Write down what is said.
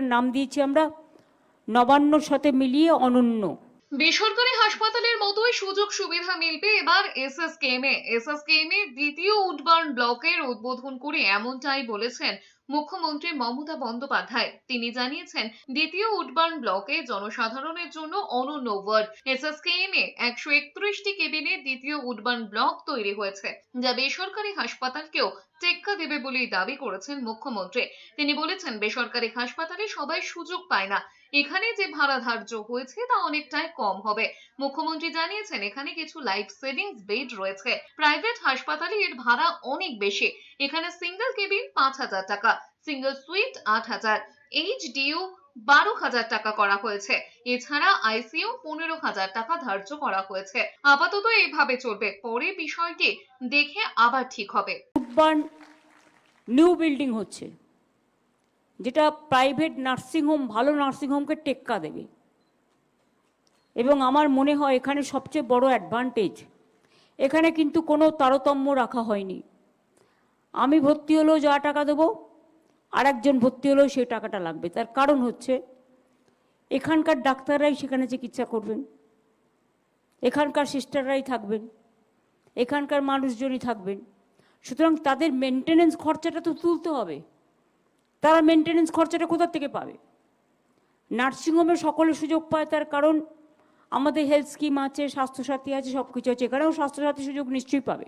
নাম দিয়েছি আমরা নবান্নর সাথে মিলিয়ে অনন্য। বেসরকারি হাসপাতালের মতোই সুযোগ সুবিধা মিলবে এবার এসএসকেএম। এ এসএসকেএম এ দ্বিতীয় উডবার্ন ব্লকের উদ্বোধন করে এমনটাই বলেছেন মুখ্যমন্ত্রী মমতা বন্দ্যোপাধ্যায়। তিনি জানিয়েছেন, দ্বিতীয় উডবার্ন ব্লকে জনসাধারণের জন্য অনন্য ওয়ার্ড। এসএসকেএম এ একশো একত্রিশটি কেবিনে দ্বিতীয় উডবার্ন ব্লক তৈরি হয়েছে, যা বেসরকারি হাসপাতালকেও টেক্কা দেবে বলেই দাবি করেছেন মুখ্যমন্ত্রী। তিনি বলেছেন, বেসরকারি হাসপাতালে সবাই সুযোগ পায় না। এখানে যে ভাড়া ধার্য হয়েছে তা অনেকটাই কম হবে। মুখ্যমন্ত্রী জানিয়েছেন, এখানে কিছু লাইফ সেভিংস বেড রয়েছে। প্রাইভেট হাসপাতালে এর ভাড়া অনেক বেশি। এখানে সিঙ্গেল কেবিন পাঁচ হাজার টাকা সিঙ্গেল সুইট আট হাজার এইচডিইউ বারো হাজার টাকা করা হয়েছে। এছাড়া আইসিইউ পনেরো হাজার টাকা ধার্য করা হয়েছে। আপাতত এইভাবে চলবে। পরে বিষয়টি দেখে আবার ঠিক হবে। নিউ বিল্ডিং হচ্ছে, যেটা প্রাইভেট নার্সিংহোম ভালো নার্সিংহোমকে টেক্কা দেবে। এবং আমার মনে হয় এখানে সবচেয়ে বড় অ্যাডভান্টেজ এখানে কিন্তু কোনো তারতম্য রাখা হয়নি। আমি ভর্তি হলেও যা টাকা দেবো আর একজন ভর্তি হলেও সেই টাকাটা লাগবে। তার কারণ হচ্ছে, এখানকার ডাক্তাররাই সেখানে চিকিৎসা করবেন, এখানকার সিস্টাররাই থাকবেন, এখানকার মানুষজনই থাকবেন। সুতরাং তাদের মেনটেনেন্স খরচাটা তো তুলতে হবে। তারা মেনটেনেন্স খরচাটা কোথা থেকে পাবে? নার্সিংহোমে সকলে সুযোগ পায় তার কারণ, আমাদের হেলথ স্কিম আছে, স্বাস্থ্যসাথী আছে সব কিছু আছে, এখানেও স্বাস্থ্যসাথী সুযোগ নিশ্চয়ই পাবে।